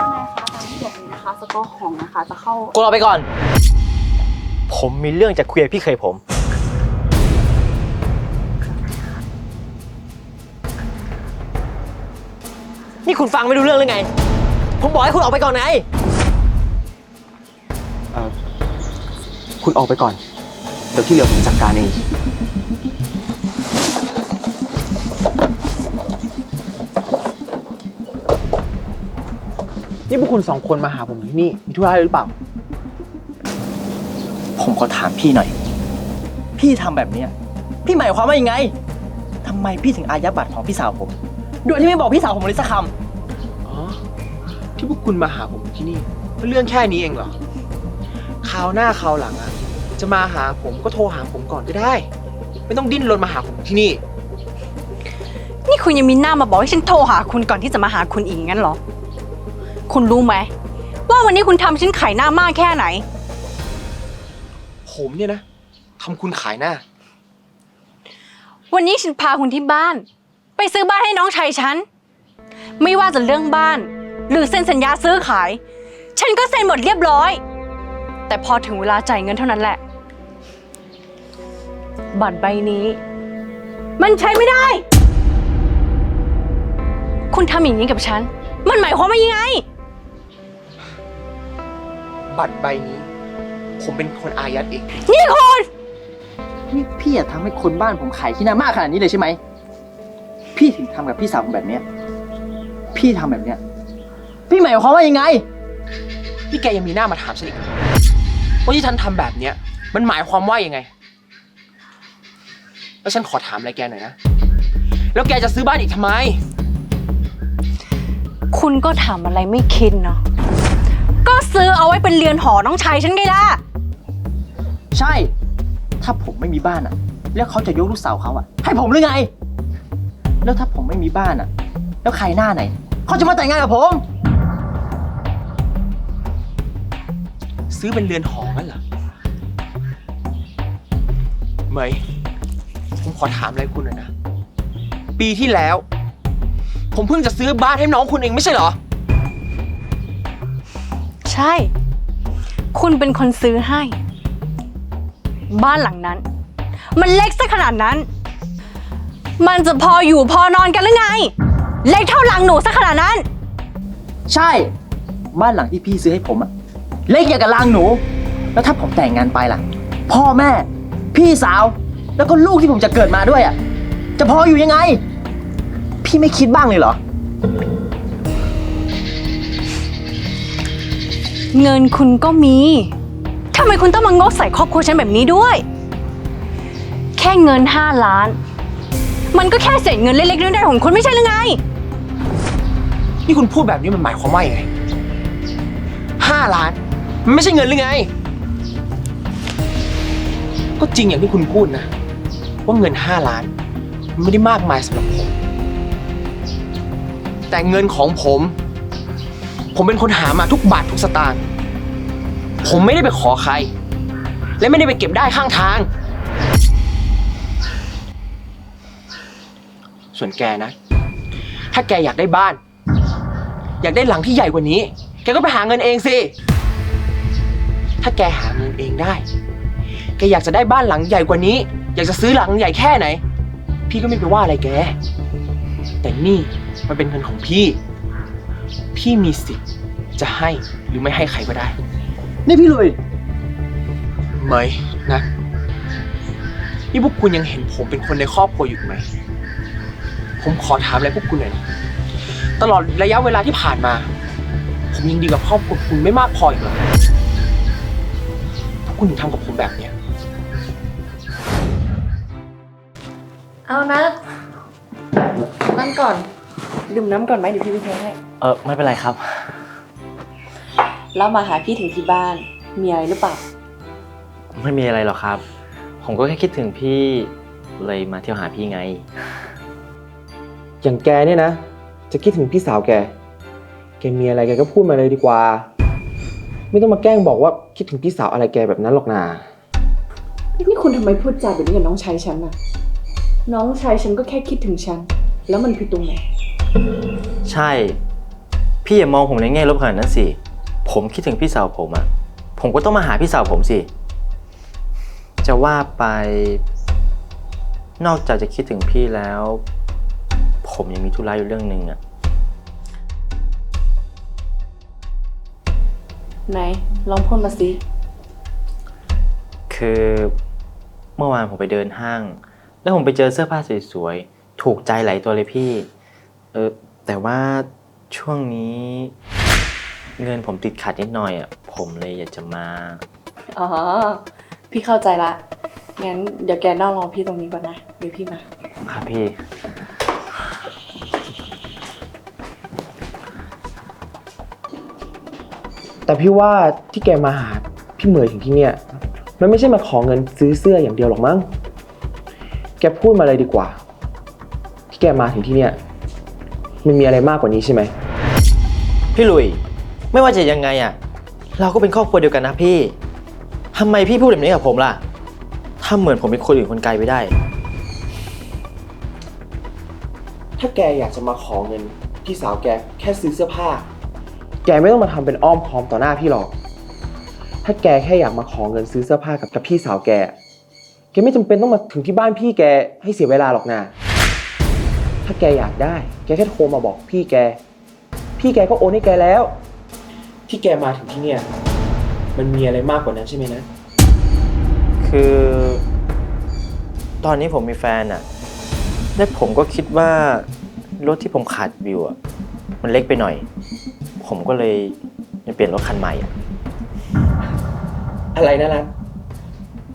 ทนายคะตามที่บอกนี้นะคะสต็อกของนะคะจะเข้ากูรอไปก่อน ผมมีเรื่องจะคุยกับพี่เคยผม นี่คุณฟังไม่รู้เรื่องหรือไง ผมบอกให้คุณออกไปก่อนไงเอ่อคุณออกไปก่อน เดี๋ยวที่เหลือผมจัดการเอง นี่พวกคุณสองคนมาหาผมที่นี่ มีธุระอะไรหรือเปล่า ผมขอถามพี่หน่อย พี่ทำแบบเนี้ยพี่หมายความว่ายังไงทำไมพี่ถึงอายัดบัตรของพี่สาวผม โดยที่ไม่บอกพี่สาวผมเลยสักคอ๋อ ที่พวกคุณมาหาผมที่นี่เรื่องแค่นี้เองเหรอคราวหน้าคราวหลังอะจะมาหาผมก็โทรหาผมก่อนก็ได้ ไม่ต้องดิ้นรนมาหาผมที่นี่ นี่คุณยังมีหน้ามาบอกให้ฉันโทรหาคุณก่อนที่จะมาหาคุณอีกงั้นเหรอ คุณรู้ไหม ว่าวันนี้คุณทำฉันไข่หน้ามากแค่ไหน ผมเนี่ยนะทำคุณขายหน้า วันนี้ฉันพาคุณที่บ้าน ไปซื้อบ้านให้น้องชายฉัน ไม่ว่าจะเรื่องบ้าน หรือเซ็นสัญญาซื้อขาย ฉันก็เซ็นหมดเรียบร้อย แต่พอถึงเวลาจ่ายเงินเท่านั้นแหละ บัตรใบนี้ มันใช้ไม่ได้ คุณทำอย่างนี้กับฉัน มันหมายความว่ายังไง บัตรใบนี้ ผมเป็นคนอายัดเอง นี่คุณำนี่พี่อยากทำให้คนบ้านผมขายขี้หน้ามากขนาดนี้เลยใช่ไหม พี่ถึงทำกับพี่สาวผมแบบเนี้ย พี่ทำแบบเนี้ย พี่หมายความว่ายังไง นี่แกยังมีหน้ามาถามฉันอีกเหรอว่าที่ฉันทำแบบเนี้ย มันหมายความว่ายังไง แล้วฉันขอถามอะไรแกหน่อยนะ แล้วแกจะซื้อบ้านอีกทำไม คุณก็ถามอะไรไม่คิดเนาะ ก็ซื้อเอาไว้เป็นเรือนหอน้องชายฉันไงล่ะ ใช่ ถ้าผมไม่มีบ้านอะ แล้วเขาจะยกลูกสาวเขาอะ ให้ผมหรือไง แล้วถ้าผมไม่มีบ้านอะ แล้วใครหน้าไหน เขาจะมาแต่งงานกับผม ซื้อเป็นเรือนหองั้นเหรอเหมยผมขอถามอะไรคุณหน่อยนะ ปีที่แล้ว ผมเพิ่งจะซื้อบ้านให้น้องคุณเองไม่ใช่เหรอ ใช่ คุณเป็นคนซื้อให้ บ้านหลังนั้น มันเล็กซะขนาดนั้น มันจะพออยู่พอนอนกันหรือไง เล็กเท่าหลังหนูซะขนาดนั้น ใช่ บ้านหลังที่พี่ซื้อให้ผมอะเล็กอย่างกับลางหนู แล้วถ้าผมแต่งงานไปล่ะ พ่อแม่ พี่สาว แล้วก็ลูกที่ผมจะเกิดมาด้วยอะจะพออยู่ยังไง พี่ไม่คิดบ้างเลยเหรอ เงินคุณก็มีทำไมคุณต้องมางกใส่ครอบครัวฉันแบบนี้ด้วย แค่เงินห้าล้าน มันก็แค่เศษเงินเล็กๆน้อยๆของคุณไม่ใช่หรือไง นี่คุณพูดแบบนี้มันหมายความว่ายังไงห้าล้าน มันไม่ใช่เงินหรือไง ก็จริงอย่างที่คุณพูดนะ ว่าเงินห้าล้าน มันไม่ได้มากมายสำหรับผม แต่เงินของผม ผมเป็นคนหามาทุกบาททุกสตางค์ ผมไม่ได้ไปขอใคร และไม่ได้ไปเก็บได้ข้างทาง ส่วนแกนะ ถ้าแกอยากได้บ้าน อยากได้หลังที่ใหญ่กว่านี้ แกก็ไปหาเงินเองสิ ถ้าแกหาเงินเองได้ แกอยากจะได้บ้านหลังใหญ่กว่านี้ อยากจะซื้อหลังใหญ่แค่ไหน พี่ก็ไม่ไปว่าอะไรแก แต่นี่มันเป็นเงินของพี่ พี่มีสิทธิ์จะให้หรือไม่ให้ใครก็ได้ นี่พี่ลุยเหมยนะนี่พวกคุณยังเห็นผมเป็นคนในครอบครัวอยู่ไหม ผมขอถามอะไรพวกคุณหน่อยนะตลอดระยะเวลาที่ผ่านมา ผมยังดีกับครอบครัวคุณไม่มากพออีกเหรอพวกคุณถึงทำกับผมแบบเนี้ย เอานะนั่งก่อน ดื่มน้ำก่อนไหมเดี๋ยวพี่ไปเทให้เออไม่เป็นไรครับ แล้วมาหาพี่ถึงที่บ้าน มีอะไรหรือเปล่า ไม่มีอะไรหรอกครับ ผมก็แค่คิดถึงพี่เลยมาเที่ยวหาพี่ไง อย่างแกเนี่ยนะ จะคิดถึงพี่สาวแก แกมีอะไรแกก็พูดมาเลยดีกว่า ไม่ต้องมาแกล้งบอกว่าคิดถึงพี่สาวอะไรแกแบบนั้นหรอกนานี่คุณทำไมพูดจาแบบนี้กับน้องชายฉันน่ะ น้องชายฉันก็แค่คิดถึงฉัน แล้วมันผิดตรงไหน ใช่ผพี่อย่ามองผมในแง่ลบขนาดนั้นสิ ผมคิดถึงพี่สาวผมอะผมก็ต้องมาหาพี่สาวผมสิ จะว่าไป นอกจากจะคิดถึงพี่แล้ว ผมยังมีธุระอยู่เรื่องหนึ่งอะไหน ลองพูดมาสิ คือเมื่อวานผมไปเดินห้าง แล้วผมไปเจอเสื้อผ้าสวยๆ ถูกใจหลายตัวเลยพี่ เออแต่ว่าช่วงนี้ เงินผมติดขัดนิดหน่อยอะผมเลยอยากจะมา อ๋อ พี่เข้าใจละ งั้นเดี๋ยวแกนั่งรอพี่ตรงนี้ก่อนนะ เดี๋ยวพี่มา ครับพี่ แต่พี่ว่าที่แกมาหาพี่เหมยถึงที่เนี่ย มันไม่ใช่มาขอเงินซื้อเสื้ออย่างเดียวหรอกมั้ง แกพูดมาเลยดีกว่า ที่แกมาถึงที่เนี่ย มันมีอะไรมากกว่านี้ใช่ไหม พี่หลุย ไม่ว่าจะยังไงอะเราก็เป็นครอบครัวเดียวกันนะพี่ทำไมพี่พูดแบบนี้กับผมล่ะถ้าเหมือนผมเป็นคนอื่นคนไกลไปได้ ถ้าแกอยากจะมาขอเงินพี่สาวแกแค่ซื้อเสื้อผ้า แกไม่ต้องมาทำเป็นอ้อมค้อมต่อหน้าพี่หรอก ถ้าแกแค่อยากมาขอเงินซื้อเสื้อผ้ากับกับพี่สาวแก แกไม่จำเป็นต้องมาถึงที่บ้านพี่แกให้เสียเวลาหรอกนะ ถ้าแกอยากได้ แกแค่โทรมาบอกพี่แก พี่แกก็โอนให้แกแล้ว ที่แกมาถึงที่เนี่ย มันมีอะไรมากกว่านั้นใช่ไหมนะ คือ ตอนนี้ผมมีแฟนอะและผมก็คิดว่ารถที่ผมขาดวิวอะมันเล็กไปหน่อย ผมก็เลยจะเปลี่ยนรถคันใหม่อะอะไรนะรัน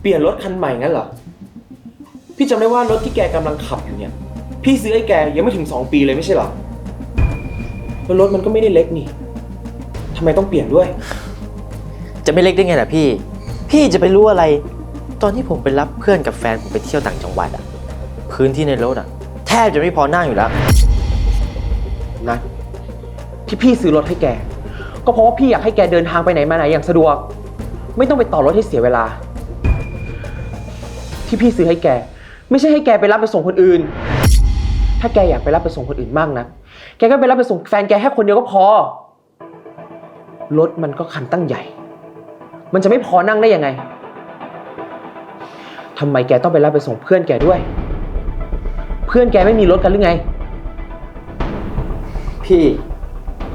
เปลี่ยนรถคันใหม่งั้นเหรอ พี่จำได้ว่ารถที่แกกำลังขับอยู่เนี่ย พี่ซื้อให้แกยังไม่ถึง 2 ปีเลยไม่ใช่เหรอ แล้วรถมันก็ไม่ได้เล็กนี่ทำไมต้องเปลี่ยนด้วย จะไม่เล็กได้ไงล่ะพี่ พี่จะไปรู้อะไร ตอนที่ผมไปรับเพื่อนกับแฟนผมไปเที่ยวต่างจังหวัดอะพื้นที่ในรถอะแทบจะไม่พอนั่งอยู่แล้วนะที่พี่ซื้อรถให้แก ก็เพราะว่าพี่อยากให้แกเดินทางไปไหนมาไหนอย่างสะดวก ไม่ต้องไปต่อรถให้เสียเวลา ที่พี่ซื้อให้แก ไม่ใช่ให้แกไปรับไปส่งคนอื่น ถ้าแกอยากไปรับไปส่งคนอื่นมากนะแกก็ไปรับไปส่งแฟนแกแค่คนเดียวก็พอ รถมันก็คันตั้งใหญ่ มันจะไม่พอนั่งได้ยังไงทำไมแกต้องไปรับไปส่งเพื่อนแกด้วย เพื่อนแกไม่มีรถกันหรือไง พี่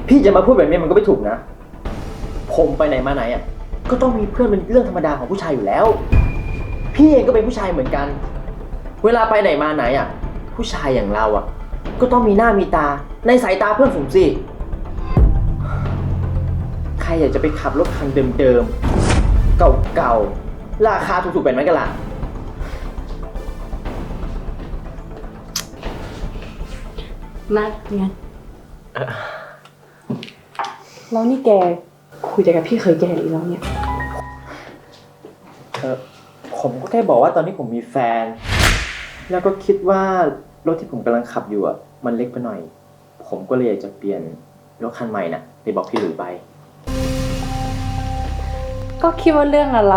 พี่จะมาพูดแบบนี้มันก็ไม่ถูกนะ ผมไปไหนมาไหนอะ ก็ต้องมีเพื่อนเป็นเรื่องธรรมดาของผู้ชายอยู่แล้ว พี่เองก็เป็นผู้ชายเหมือนกัน เวลาไปไหนมาไหนอะ ผู้ชายอย่างเราอะ ก็ต้องมีหน้ามีตาในสายตาเพื่อนฝูงสิ ใครอยากจะไปขับรถคันเดิมๆ เก่าๆ ราคาถูกๆแบบนั้นกันล่ะนัดงั้นแล้วนี่แกคุยแต่กับพี่เคยแกหรือแล้วเนี่ย เออผมก็แค่บอกว่าตอนนี้ผมมีแฟน แล้วก็คิดว่ารถที่ผมกำลังขับอยู่อะ มันเล็กไปหน่อย ผมก็เลยอยากจะเปลี่ยนรถคันใหม่นะไปบอกพี่หลุยไป ก็คิดว่าเรื่องอะไร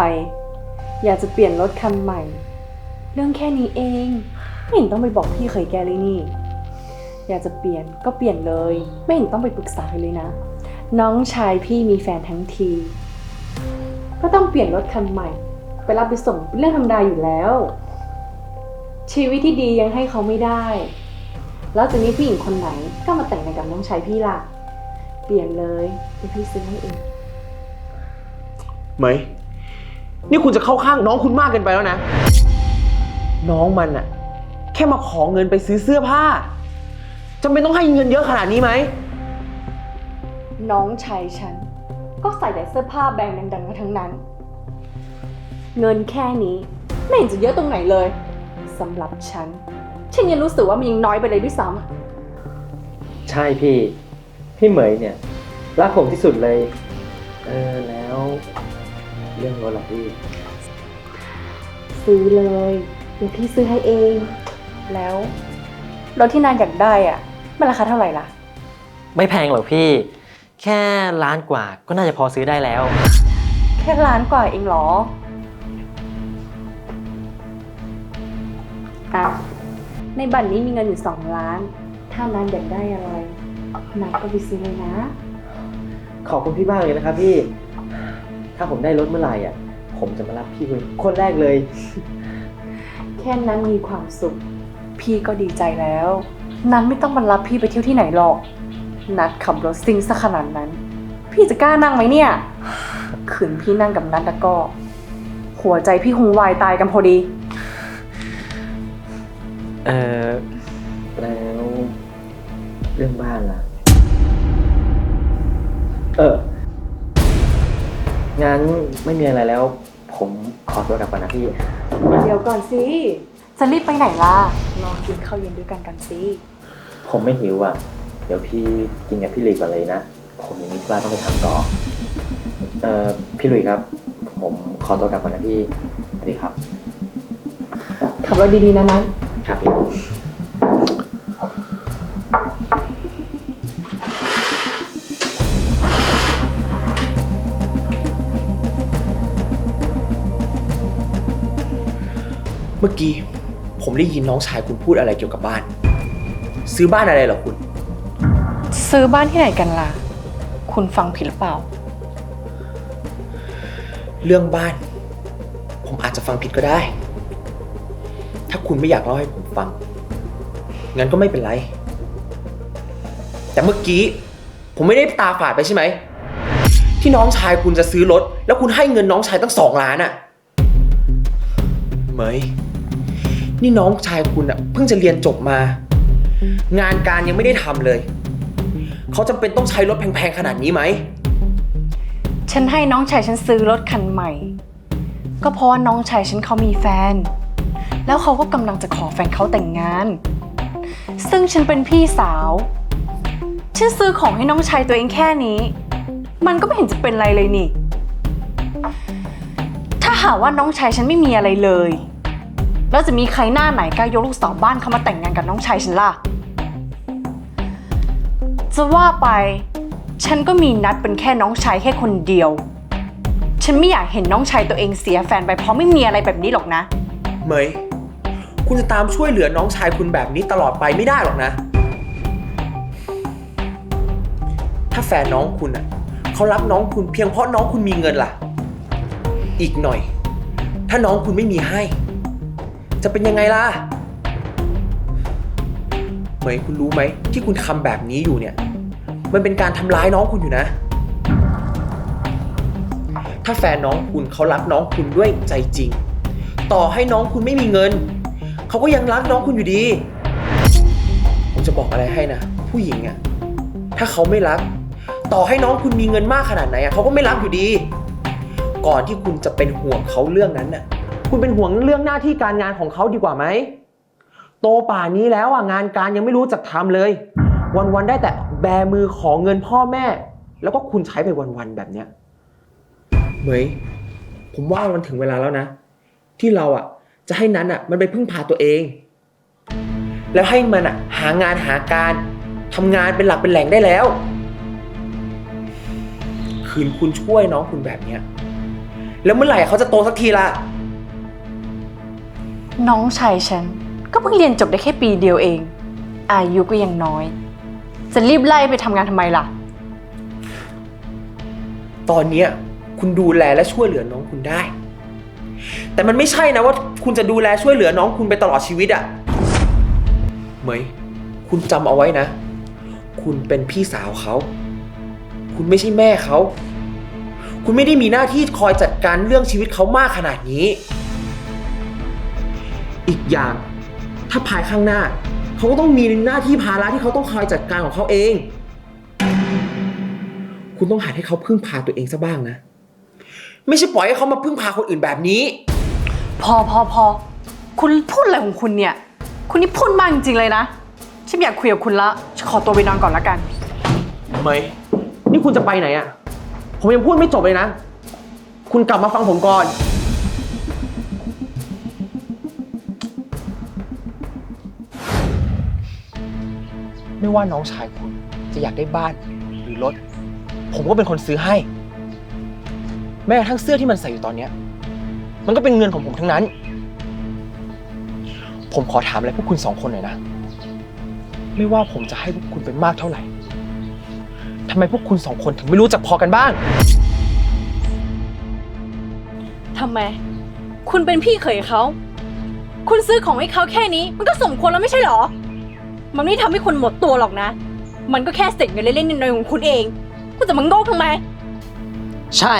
อยากจะเปลี่ยนรถคันใหม่ เรื่องแค่นี้เอง ไม่เห็นต้องไปบอกพี่เคยแกเลยนี่ อยากจะเปลี่ยนก็เปลี่ยนเลย ไม่เห็นต้องไปปรึกษาเลยนะ น้องชายพี่มีแฟนทั้งที ก็ต้องเปลี่ยนรถคันใหม่ ไปรับไปส่งเป็นเรื่องธรรมดาอยู่แล้ว ชีวิตที่ดียังให้เขาไม่ได้ แล้วจะมีผู้หญิงคนไหนก็มาแต่งงานกับน้องชายพี่ล่ะ เปลี่ยนเลยเดี๋ยวพี่ซื้อให้เองเหมยนี่คุณจะเข้าข้างน้องคุณมากเกินไปแล้วนะ น้องมันอะแค่มาขอเงินไปซื้อเสื้อผ้าจำเป็นต้องให้เงินเยอะขนาดนี้ไหม น้องชายฉัน ก็ใส่แต่เสื้อผ้าแบรนด์ดังๆกันทั้งนั้น เงินแค่นี้ไม่เห็นจะเยอะตรงไหนเลย สำหรับฉัน ฉันยังรู้สึกว่ามันยังน้อยไปเลยด้วยซ้ำใช่พี่ พี่เหมยเนี่ย รักผมที่สุดเลย เออแล้ว เรื่องรถล่ะพี่ซื้อเลยเดี๋ยวพี่ซื้อให้เอง แล้วรถที่นานอยากได้อะมันราคาเท่าไหร่ล่ะ ไม่แพงหรอกพี่ แค่ล้านกว่าก็น่าจะพอซื้อได้แล้ว แค่ล้านกว่าเองเหรอ อะในบัตรนี้มีเงินอยู่สองล้าน ถ้านานอยากได้อะไรนายก็ไปซื้อเลยนะ ขอบคุณพี่มากเลยนะครับพี่ ถ้าผมได้รถเมื่อไหร่อะ ผมจะมารับพี่เป็นคนแรกเลย แค่นั้นมีความสุข พี่ก็ดีใจแล้ว นัทไม่ต้องมารับพี่ไปเที่ยวที่ไหนหรอก นัดขับรถซิ่งซะขนาดนั้น พี่จะกล้านั่งไหมเนี่ยขืนพี่นั่งกับนัทแล้วก็ หัวใจพี่คงวายตายกันพอดี เออแล้วเรื่องบ้านล่ะ เออ งั้นไม่มีอะไรแล้ว ผมขอตัวกลับก่อนนะพี่ เดี๋ยวก่อนสิ จะรีบไปไหนล่ะรอกินข้าวเย็นด้วยกันกันสิ ผมไม่หิวอะ เดี๋ยวพี่กินกับพี่หลุยก่อนเลยนะ ผมยังมีธุระต้องไปทำต่อ เอ่อ พี่หลุยครับ ผมขอตัวกลับก่อนนะพี่ สวัสดีครับ ขับรถดีๆนะนัท ครับพี่เมื่อกี้ผมได้ยินน้องชายคุณพูดอะไรเกี่ยวกับบ้าน ซื้อบ้านอะไรเหรอคุณ ซื้อบ้านที่ไหนกันล่ะ คุณฟังผิดหรือเปล่า เรื่องบ้าน ผมอาจจะฟังผิดก็ได้ ถ้าคุณไม่อยากเล่าให้ผมฟัง งั้นก็ไม่เป็นไร แต่เมื่อกี้ ผมไม่ได้ตาฝาดไปใช่ไหม ที่น้องชายคุณจะซื้อรถ แล้วคุณให้เงินน้องชายตั้งสองล้านอะเหมย นี่น้องชายคุณอะเพิ่งจะเรียนจบมา งานการยังไม่ได้ทำเลย เขาจำเป็นต้องใช้รถแพงๆขนาดนี้ไหม ฉันให้น้องชายฉันซื้อรถคันใหม่ ก็เพราะว่าน้องชายฉันเขามีแฟน แล้วเขาก็กำลังจะขอแฟนเขาแต่งงาน ซึ่งฉันเป็นพี่สาว ฉันซื้อของให้น้องชายตัวเองแค่นี้ มันก็ไม่เห็นจะเป็นไรเลยนี่ ถ้าหาว่าน้องชายฉันไม่มีอะไรเลย แล้วจะมีใครหน้าไหนกล้ายกลูกสาวบ้านเขามาแต่งงานกับน้องชายฉันล่ะ จะว่าไป ฉันก็มีนัดเป็นแค่น้องชายแค่คนเดียวฉันไม่อยากเห็นน้องชายตัวเองเสียแฟนไปเพราะไม่มีอะไรแบบนี้หรอกนะ เหมย คุณจะตามช่วยเหลือน้องชายคุณแบบนี้ตลอดไปไม่ได้หรอกนะ ถ้าแฟนน้องคุณอะเขารักน้องคุณเพียงเพราะน้องคุณมีเงินล่ะ อีกหน่อย ถ้าน้องคุณไม่มีให้ จะเป็นยังไงล่ะเหมยคุณรู้ไหมที่คุณทำแบบนี้อยู่เนี่ย มันเป็นการทำร้ายน้องคุณอยู่นะ ถ้าแฟนน้องคุณเขารักน้องคุณด้วยใจจริง ต่อให้น้องคุณไม่มีเงิน เขาก็ยังรักน้องคุณอยู่ดี ผมจะบอกอะไรให้นะ ผู้หญิงอะถ้าเขาไม่รัก ต่อให้น้องคุณมีเงินมากขนาดไหนอะเขาก็ไม่รักอยู่ดี ก่อนที่คุณจะเป็นห่วงเขาเรื่องนั้นน่ะ คุณเป็นห่วงเรื่องหน้าที่การงานของเขาดีกว่าไหม โตป่านนี้แล้วอะงานการยังไม่รู้จักทำเลย วันๆได้แต่แบมือขอเงินพ่อแม่ แล้วก็คุณใช้ไปวันๆแบบเนี้ยเหมยผมว่ามันถึงเวลาแล้วนะ ที่เราอะ จะให้นั้นอะมันไปพึ่งพาตัวเอง แล้วให้มันอะหางานหาการทำงานเป็นหลักเป็นแหล่งได้แล้ว คืนคุณช่วยน้องคุณแบบเนี้ยแล้วเมื่อไหร่เขาจะโตสักทีล่ะน้องชายฉัน ก็เพิ่งเรียนจบได้แค่ปีเดียวเอง อายุก็ยังน้อย จะรีบไล่ไปทำงานทำไมล่ะ ตอนเนี้ยคุณดูแลและช่วยเหลือน้องคุณได้ แต่มันไม่ใช่นะว่าคุณจะดูแลช่วยเหลือน้องคุณไปตลอดชีวิตอะ่ะเหมย คุณจำเอาไว้นะ คุณเป็นพี่สาวเขา คุณไม่ใช่แม่เขา คุณไม่ได้มีหน้าที่คอยจัดการเรื่องชีวิตเขามากขนาดนี้ อีกอย่าง ถ้าภายข้างหน้า เขาก็ต้องมีหน้าที่ภาระที่เขาต้องคอยจัดการของเขาเอง คุณต้องหัดให้เขาพึ่งพาตัวเองซะบ้างนะ ไม่ใช่ปล่อยให้เขามาพึ่งพาคนอื่นแบบนี้ พอพอพอคุณพูดอะไรของคุณเนี่ย คุณนี่พูดมากจริงๆเลยนะ ฉันไม่อยากคุยกับคุณละ ฉันขอตัวไปนอนก่อนละกัน ไม่ นี่คุณจะไปไหนอะ่ะผมยังพูดไม่จบเลยนะ คุณกลับมาฟังผมก่อน ไม่ว่าน้องชายคุณจะอยากได้บ้านหรือรถ ผมก็เป็นคนซื้อให้ แม้กระทั่งเสื้อที่มันใส่อยู่ตอนเนี้ย มันก็เป็นเงินของผมทั้งนั้น ผมขอถามอะไรพวกคุณสองคนหน่อยนะ ไม่ว่าผมจะให้พวกคุณเป็นมากเท่าไหร่ทำไมพวกคุณสองคนถึงไม่รู้จักพอกันบ้าง ทำไม คุณเป็นพี่เขยเขา คุณซื้อของให้เขาแค่นี้ มันก็สมควรแล้วไม่ใช่เหรอ มันไม่ทำให้คุณหมดตัวหรอกนะ มันก็แค่เสร็จเงินเล่นๆน้อยๆของคุณเอง คุณจะมาโง่ทำไม ใช่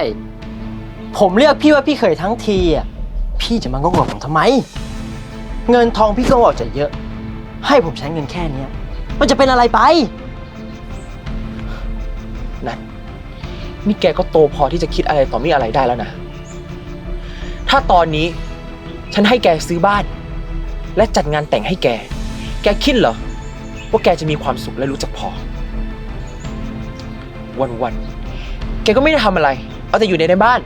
ผมเรียกพี่ว่าพี่เคยทั้งทีอะพี่จะมาโกหกผมทำไม เงินทองพี่ก็ออกจะเยอะ ให้ผมใช้เงินแค่เนี้ย มันจะเป็นอะไรไปนัทนี่แกก็โตพอที่จะคิดอะไรต่อมีอะไรได้แล้วนะ ถ้าตอนนี้ ฉันให้แกซื้อบ้าน และจัดงานแต่งให้แก แกคิดเหรอ ว่าแกจะมีความสุขและรู้จักพอ วันๆ แกก็ไม่ได้ทำอะไร เอาแต่อยู่ในในบ้าน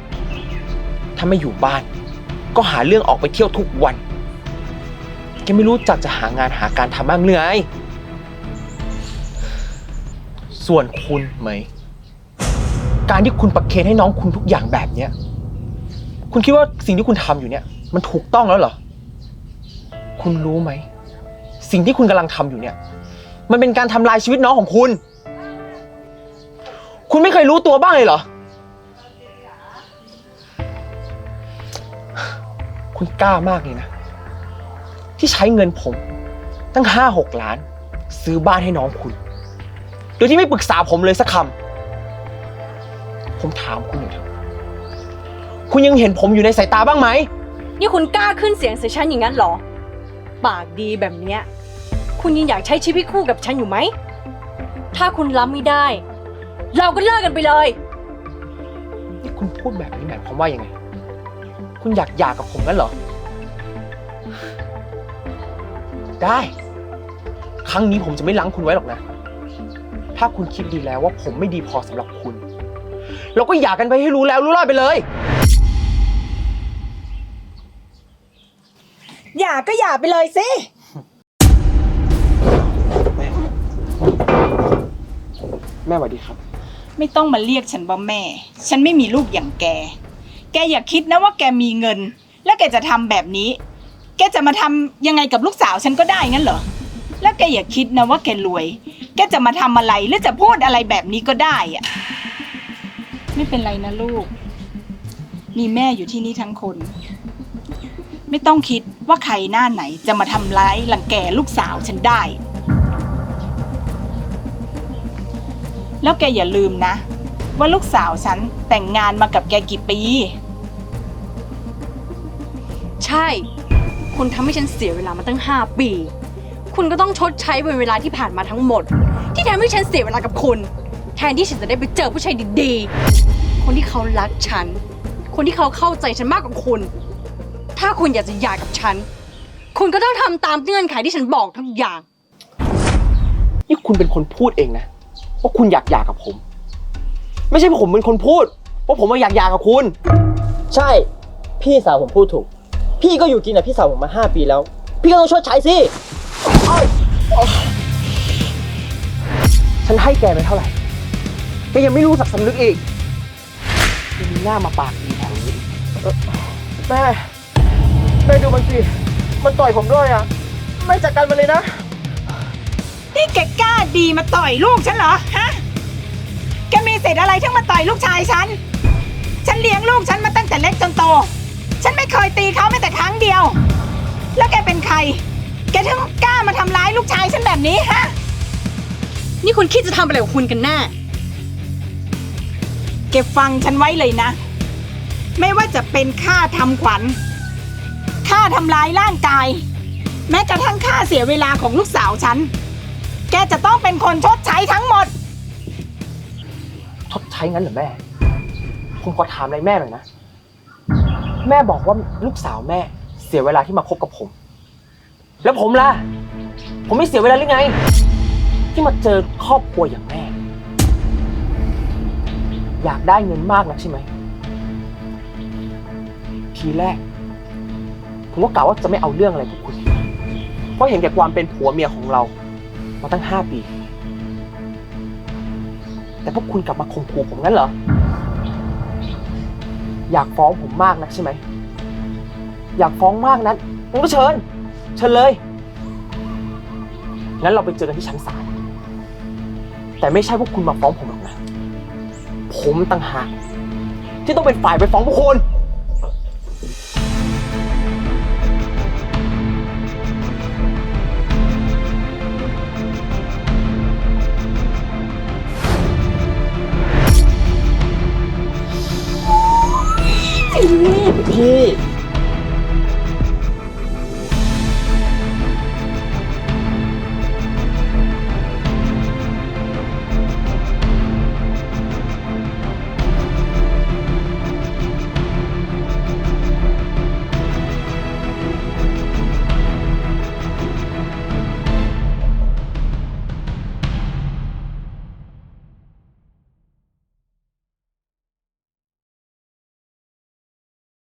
ถ้าไม่อยู่บ้าน ก็หาเรื่องออกไปเที่ยวทุกวัน แกไม่รู้จักจะหางานหาการทำบ้างเลยไงส่วนคุณไหม การที่คุณประเคนให้น้องคุณทุกอย่างแบบเนี้ย คุณคิดว่าสิ่งที่คุณทำอยู่เนี่ย มันถูกต้องแล้วเหรอ คุณรู้ไหม สิ่งที่คุณกำลังทำอยู่เนี่ย มันเป็นการทำลายชีวิตน้องของคุณ คุณไม่เคยรู้ตัวบ้างเลยเหรอ คุณกล้ามากเลยนะ ที่ใช้เงินผม ตั้งห้าหกล้าน ซื้อบ้านให้น้องคุณ โดยที่ไม่ปรึกษาผมเลยสักคำผมถามคุณหน่อยเถอะคุณยังเห็นผมอยู่ในสายตาบ้างไหม นี่คุณกล้าขึ้นเสียงใส่ฉันอย่างนั้นเหรอ ปากดีแบบเนี้ย คุณยังอยากใช้ชีวิตคู่กับฉันอยู่ไหม ถ้าคุณรับไม่ได้ เราก็เลิกกันไปเลย นี่คุณพูดแบบนี้หมายความว่ายังไง คุณอยากหย่ากับผมงั้นเหรอ ได้ ครั้งนี้ผมจะไม่ล้างคุณไว้หรอกนะ ถ้าคุณคิดดีแล้วว่าผมไม่ดีพอสำหรับคุณ เราก็หย่ากันไปให้รู้แล้วรู้รอดไปเลย อย่าก็อย่าไปเลยสิ แม่สวัสดีครับ ไม่ต้องมาเรียกฉันว่าแม่ ฉันไม่มีลูกอย่างแก แกอย่าคิดนะว่าแกมีเงิน แล้วแกจะทำแบบนี้ แกจะมาทำยังไงกับลูกสาวฉันก็ได้งั้นเหรอ แล้วแกอย่าคิดนะว่าแกรวย แกจะมาทำอะไรหรือจะพูดอะไรแบบนี้ก็ได้อะไม่เป็นไรนะลูก มีแม่อยู่ที่นี่ทั้งคน ไม่ต้องคิดว่าใครหน้าไหนจะมาทำร้ายรังแกลูกสาวฉันได้ แล้วแกอย่าลืมนะ ว่าลูกสาวฉันแต่งงานมากับแกกี่ปี ใช่ คุณทำให้ฉันเสียเวลามาตั้ง 5 ปี คุณก็ต้องชดใช้เวลาที่ผ่านมาทั้งหมด ที่ทำให้ฉันเสียเวลากับคุณ แทนที่ฉันจะได้ไปเจอผู้ชายดีๆ คนที่เขารักฉัน คนที่เขาเข้าใจฉันมากกว่าคุณ ถ้าคุณอยากจะหย่ากับฉัน คุณก็ต้องทำตามเงื่อนไขที่ฉันบอกทุกอย่าง นี่คุณเป็นคนพูดเองนะ ว่าคุณอยากหย่ากับผม ไม่ใช่ผมเป็นคนพูดว่าผมมาอยากหย่ากับคุณ ใช่ พี่สาวผมพูดถูก พี่ก็อยู่กินกับพี่สาวผมมาห้าปีแล้ว พี่ก็ต้องชดใช้สิฉันให้แกไปเท่าไหร่แกยังไม่รู้สักสำนึกอีกยังมีหน้ามาปากดีแถวนี้เอ่อแม่แม่ดูมันสิมันต่อยผมด้วยอะ ไม่จัดการมันเลยนะ นี่แกกล้าดีมาต่อยลูกฉันเหรอ ฮะ แกมีสิทธิ์อะไรที่มาต่อยลูกชายฉัน ฉันเลี้ยงลูกฉันมาตั้งแต่เล็กจนโต ฉันไม่เคยตีเขาแม้แต่ครั้งเดียว แล้วแกเป็นใคร แกถึงกล้ามาทำร้ายลูกชายฉันแบบนี้ฮะ นี่คุณคิดจะทำอะไรกับคุณกันแน่เก็บฟังฉันไว้เลยนะ ไม่ว่าจะเป็นค่าทำขวัญ ค่าทำร้ายร่างกาย แม้กระทั่งค่าเสียเวลาของลูกสาวฉัน แกจะต้องเป็นคนชดใช้ทั้งหมดทดใช้งั้นเหรอแม่ ผมขอถามอะไรแม่หน่อยนะ แม่บอกว่าลูกสาวแม่ เสียเวลาที่มาคบกับผม แล้วผมล่ะ ผมไม่เสียเวลาหรือไง ที่มาเจอครอบครัวอย่างแม่ อยากได้เงินมากนะใช่ไหม ทีแรก ผมก็กล่าวว่าจะไม่เอาเรื่องอะไรกับคุณ เพราะเห็นแก่ความเป็นผัวเมียของเรา มาตั้งห้าปี แต่พวกคุณกลับมาข่มขู่ผมงั้นเหรอ อยากฟ้องผมมากนักใช่ไหม อยากฟ้องมากนั้นงั้นก็เชิญ เชิญเลย งั้นเราไปเจอกันที่ชั้นศาล แต่ไม่ใช่พวกคุณมาฟ้องผมหรอกนะ ผมต่างหากที่ต้องเป็นฝ่ายไปฟ้องพวกคุณ ที่